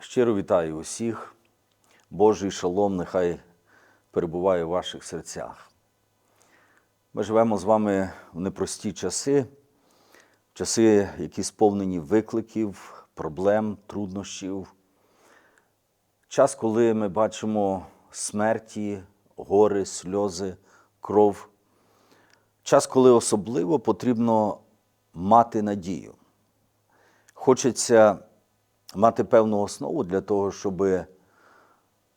Щиро вітаю усіх. Божий шалом нехай перебуває в ваших серцях. Ми живемо з вами в непрості часи, часи, які сповнені викликів, проблем, труднощів. Час, коли ми бачимо смерті, гори, сльози, кров. Час, коли особливо потрібно мати надію. Хочеться мати певну основу для того, щоб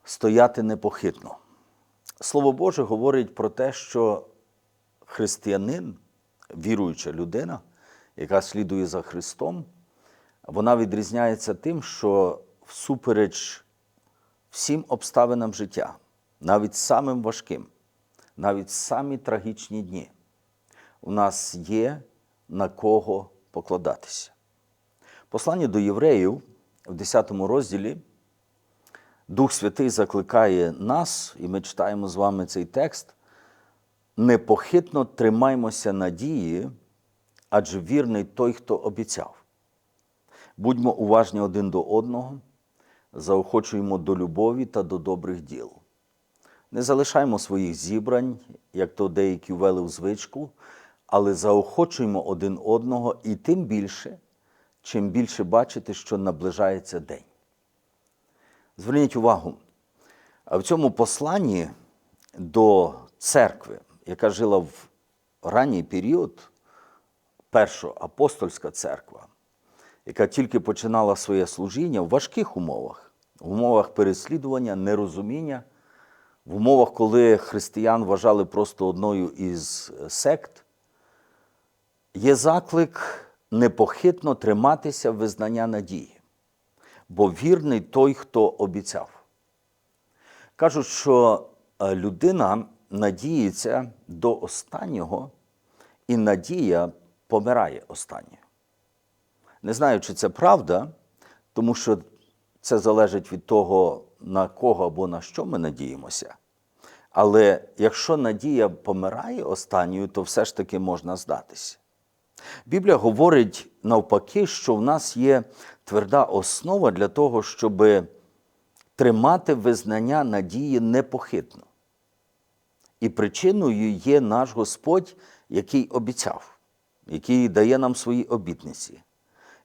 стояти непохитно. Слово Боже говорить про те, що християнин, віруюча людина, яка слідує за Христом, вона відрізняється тим, що всупереч всім обставинам життя, навіть самим важким, навіть самі трагічні дні, у нас є на кого покладатися. Послання до євреїв в 10 розділі Дух Святий закликає нас, і ми читаємо з вами цей текст. Непохитно тримаймося надії, адже вірний той, хто обіцяв. Будьмо уважні один до одного, заохочуємо до любові та до добрих діл. Не залишаймо своїх зібрань, як то деякі ввели в звичку, але заохочуємо один одного і тим більше, чим більше бачите, що наближається день. Зверніть увагу, в цьому посланні до церкви, яка жила в ранній період, перша апостольська церква, яка тільки починала своє служіння в важких умовах, в умовах переслідування, нерозуміння, в умовах, коли християн вважали просто одною із сект, є заклик непохитно триматися визнання надії, бо вірний той, хто обіцяв. Кажуть, що е, людина надіється до останнього, і надія помирає останньою. Не знаю, чи це правда, тому що це залежить від того, на кого або на що ми надіємося. Але якщо надія помирає останньою, то все ж таки можна здатися. Біблія говорить навпаки, що в нас є тверда основа для того, щоб тримати визнання надії непохитно. І причиною є наш Господь, який обіцяв, який дає нам свої обітниці,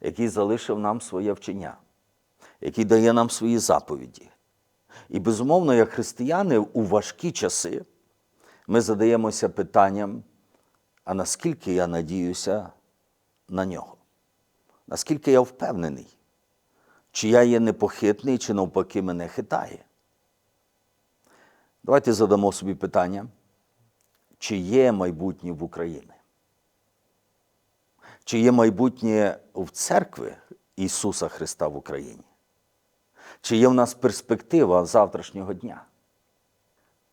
який залишив нам своє вчення, який дає нам свої заповіді. І, безумовно, як християни у важкі часи ми задаємося питанням, а наскільки я надіюся на нього? Наскільки я впевнений, чи я є непохитний, чи навпаки мене хитає? Давайте задамо собі питання, чи є майбутнє в Україні? Чи є майбутнє в церкви Ісуса Христа в Україні? Чи є в нас перспектива завтрашнього дня?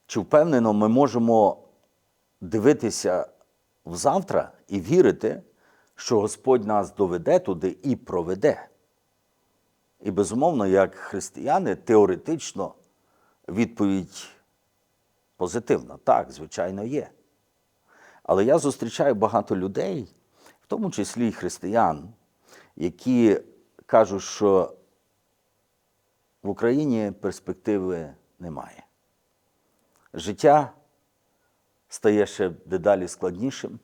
Чи впевнено ми можемо дивитися в завтра і вірити, що Господь нас доведе туди і проведе? І безумовно, як християни, теоретично відповідь позитивна. Так, звичайно, є. Але я зустрічаю багато людей, в тому числі й християн, які кажуть, що в Україні перспективи немає. Життя стає ще дедалі складнішим,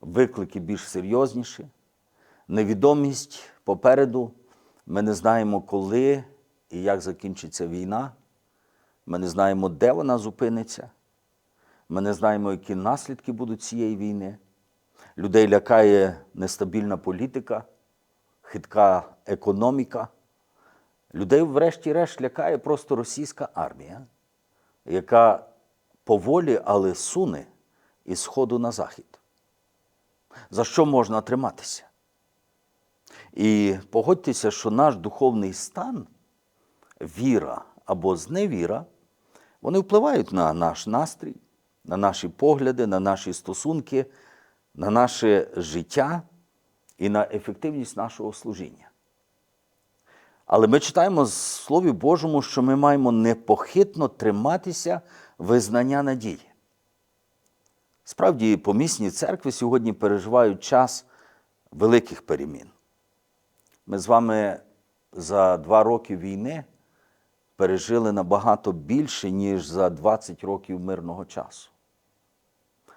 виклики більш серйозніші, невідомість попереду. Ми не знаємо, коли і як закінчиться війна. Ми не знаємо, де вона зупиниться. Ми не знаємо, які наслідки будуть цієї війни. Людей лякає нестабільна політика, хитка економіка. Людей, врешті-решт, лякає просто російська армія, яка поволі, але суне із сходу на захід. За що можна триматися? І погодьтеся, що наш духовний стан, віра або зневіра, вони впливають на наш настрій, на наші погляди, на наші стосунки, на наше життя і на ефективність нашого служіння. Але ми читаємо в Слові Божому, що ми маємо непохитно триматися визнання надії. Справді, помісні церкви сьогодні переживають час великих перемін. Ми з вами за два роки війни пережили набагато більше, ніж за 20 років мирного часу.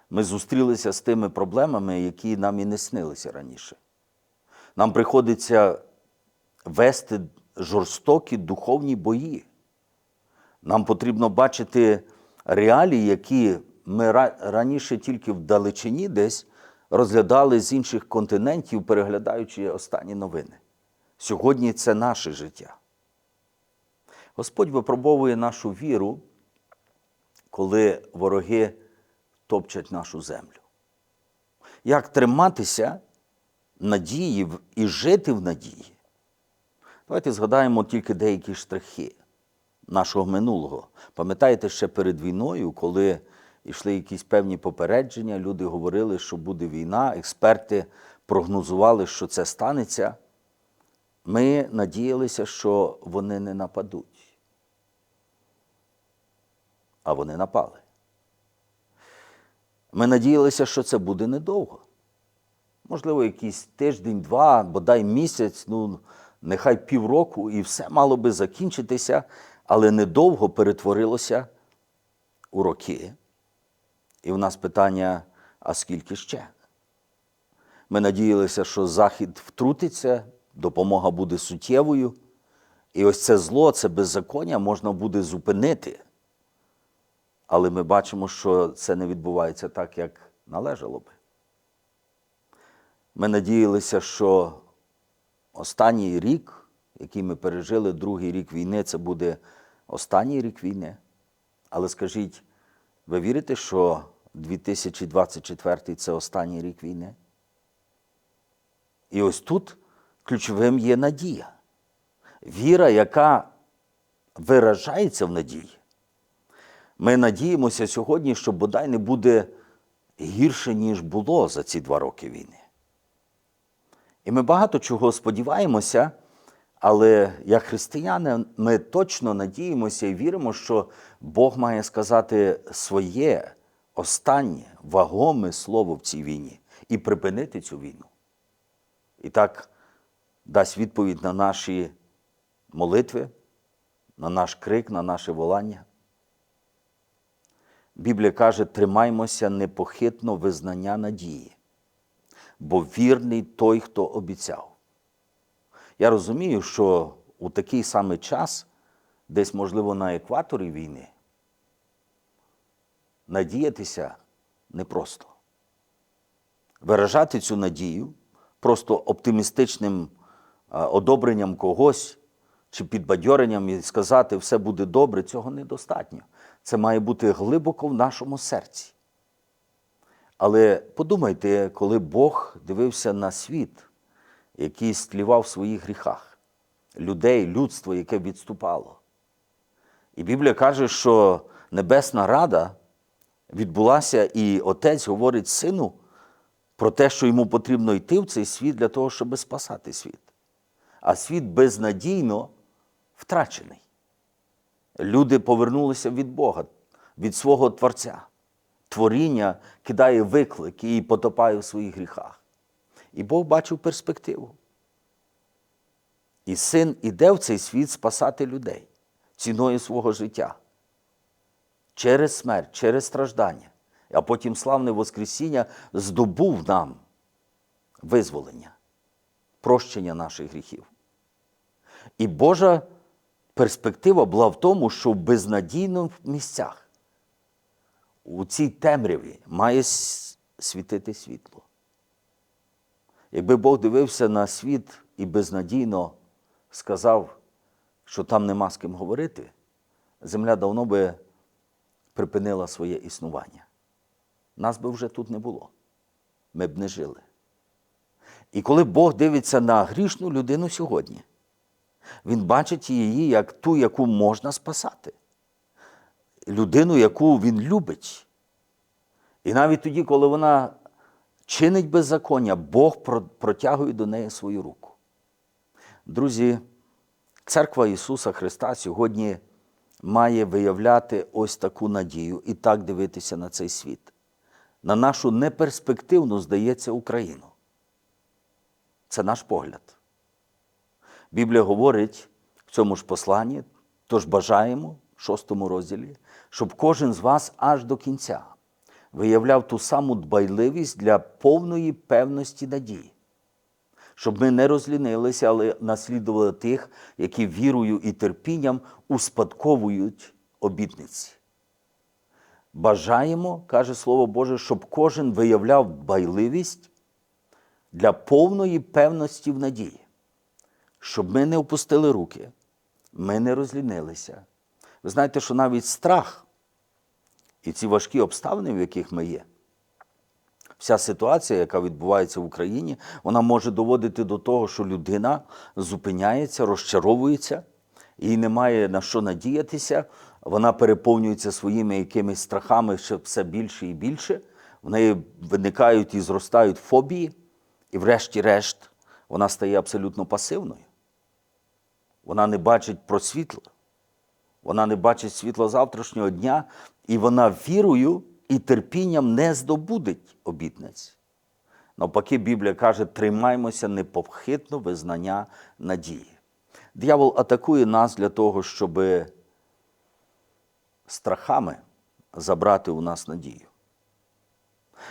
Ми зустрілися з тими проблемами, які нам і не снилися раніше. Нам приходиться вести жорстокі духовні бої. Нам потрібно бачити реалії, які ми раніше тільки в далечині десь розглядали з інших континентів, переглядаючи останні новини. Сьогодні це наше життя. Господь випробовує нашу віру, коли вороги топчать нашу землю. Як триматися надії і жити в надії? Давайте згадаємо тільки деякі штрихи нашого минулого. Пам'ятаєте, ще перед війною, коли йшли якісь певні попередження, люди говорили, що буде війна, експерти прогнозували, що це станеться. Ми надіялися, що вони не нападуть. А вони напали. Ми надіялися, що це буде недовго. Можливо, якийсь тиждень, два, бодай місяць, ну, нехай півроку, і все мало би закінчитися, але недовго перетворилося у роки. І в нас питання: а скільки ще? Ми надіялися, що Захід втрутиться, допомога буде суттєвою, і ось це зло, це беззаконня можна буде зупинити. Але ми бачимо, що це не відбувається так, як належало би. Ми надіялися, що останній рік, який ми пережили, другий рік війни, це буде останній рік війни. Але скажіть, ви вірите, що 2024 це останній рік війни? І ось тут ключовим є надія. Віра, яка виражається в надії. Ми надіємося сьогодні, що бодай не буде гірше, ніж було за ці два роки війни. І ми багато чого сподіваємося, але як християни ми точно надіємося і віримо, що Бог має сказати своє останнє вагоме слово в цій війні і припинити цю війну. І так дасть відповідь на наші молитви, на наш крик, на наше волання. Біблія каже, тримаймося непохитно визнання надії, бо вірний той, хто обіцяв. Я розумію, що у такий самий час, десь, можливо, на екваторі війни, надіятися непросто. Виражати цю надію просто оптимістичним одобренням когось чи підбадьоренням і сказати, все буде добре, цього недостатньо. Це має бути глибоко в нашому серці. Але подумайте, коли Бог дивився на світ, який стлівав в своїх гріхах, людей, людство, яке відступало. І Біблія каже, що Небесна Рада відбулася, і Отець говорить сину про те, що йому потрібно йти в цей світ для того, щоб спасати світ. А світ безнадійно втрачений. Люди повернулися від Бога, від свого Творця. Творіння кидає виклики і потопає в своїх гріхах. І Бог бачив перспективу. І син іде в цей світ спасати людей ціною свого життя. Через смерть, через страждання, а потім славне Воскресіння здобув нам визволення, прощення наших гріхів. І Божа перспектива була в тому, що в безнадійних місцях, у цій темряві має світити світло. Якби Бог дивився на світ і безнадійно сказав, що там нема з ким говорити, земля давно би припинила своє існування. Нас би вже тут не було. Ми б не жили. І коли Бог дивиться на грішну людину сьогодні, Він бачить її як ту, яку можна спасати, людину, яку він любить. І навіть тоді, коли вона чинить беззаконня, Бог протягує до неї свою руку. Друзі, церква Ісуса Христа сьогодні має виявляти ось таку надію і так дивитися на цей світ, на нашу неперспективну, здається, Україну. Це наш погляд. Біблія говорить в цьому ж посланні, тож бажаємо, в шостому розділі, щоб кожен з вас аж до кінця виявляв ту саму дбайливість для повної певності надії, щоб ми не розлінилися, але наслідували тих, які вірою і терпінням успадковують обітниці. Бажаємо, каже Слово Боже, щоб кожен виявляв дбайливість для повної певності в надії, щоб ми не опустили руки, ми не розлінилися. Ви знаєте, що навіть страх і ці важкі обставини, в яких ми є, вся ситуація, яка відбувається в Україні, вона може доводити до того, що людина зупиняється, розчаровується, їй немає на що надіятися, вона переповнюється своїми якимись страхами ще все більше і більше. В неї виникають і зростають фобії, і, врешті-решт, вона стає абсолютно пасивною. Вона не бачить про світло. Вона не бачить світла завтрашнього дня, і вона вірою і терпінням не здобудеть обітниць. Навпаки, Біблія каже, тримаймося непохитно визнання надії. Диявол атакує нас для того, щоб страхами забрати у нас надію.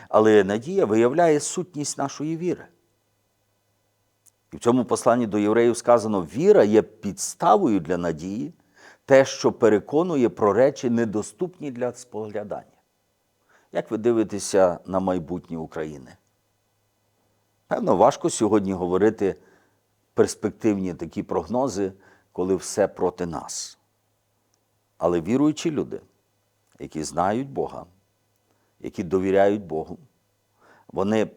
Але надія виявляє сутність нашої віри. І в цьому посланні до євреїв сказано: віра є підставою для надії, те, що переконує про речі, недоступні для споглядання. Як ви дивитеся на майбутнє України? Певно, важко сьогодні говорити перспективні такі прогнози, коли все проти нас. Але віруючі люди, які знають Бога, які довіряють Богу, вони,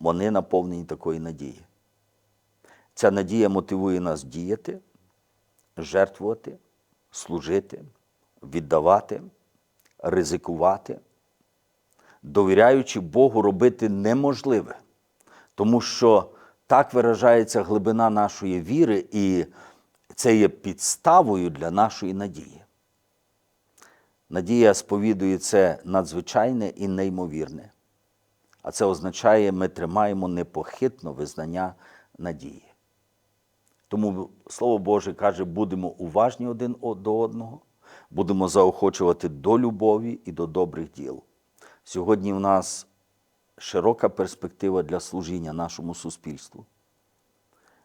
вони наповнені такої надії. Ця надія мотивує нас діяти, жертвувати, служити, віддавати, ризикувати, довіряючи Богу робити неможливе, тому що так виражається глибина нашої віри, і це є підставою для нашої надії. Надія сповідує це надзвичайне і неймовірне. А це означає, ми тримаємо непохитно визнання надії. Тому Слово Боже каже, будемо уважні один до одного, будемо заохочувати до любові і до добрих діл. Сьогодні в нас широка перспектива для служіння нашому суспільству,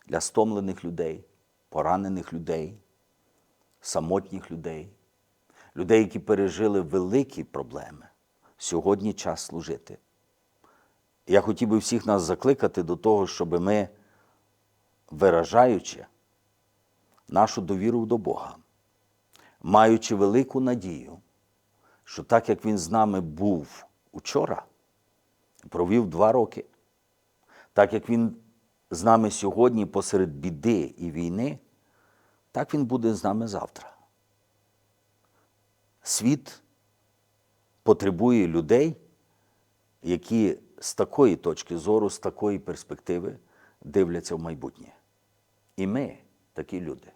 для стомлених людей, поранених людей, самотніх людей, людей, які пережили великі проблеми. Сьогодні час служити. Я хотів би всіх нас закликати до того, щоб ми, виражаючи нашу довіру до Бога, маючи велику надію, що так як Він з нами був учора, провів два роки, так як Він з нами сьогодні посеред біди і війни, так Він буде з нами завтра. Світ потребує людей, які з такої точки зору, з такої перспективи дивляться в майбутнє. І ми такі люди.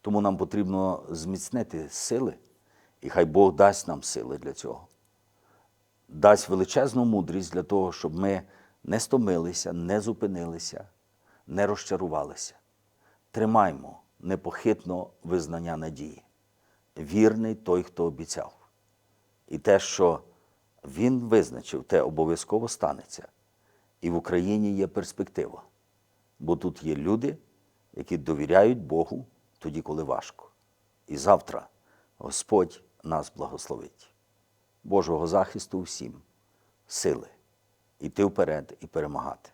Тому нам потрібно зміцнити сили, і хай Бог дасть нам сили для цього. Дасть величезну мудрість для того, щоб ми не стомилися, не зупинилися, не розчарувалися. Тримаймо непохитно визнання надії. Вірний той, хто обіцяв. І те, що він визначив, те обов'язково станеться. І в Україні є перспектива. Бо тут є люди, які довіряють Богу тоді, коли важко. І завтра Господь нас благословить. Божого захисту всім, сили, іти вперед і перемагати.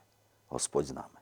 Господь з нами.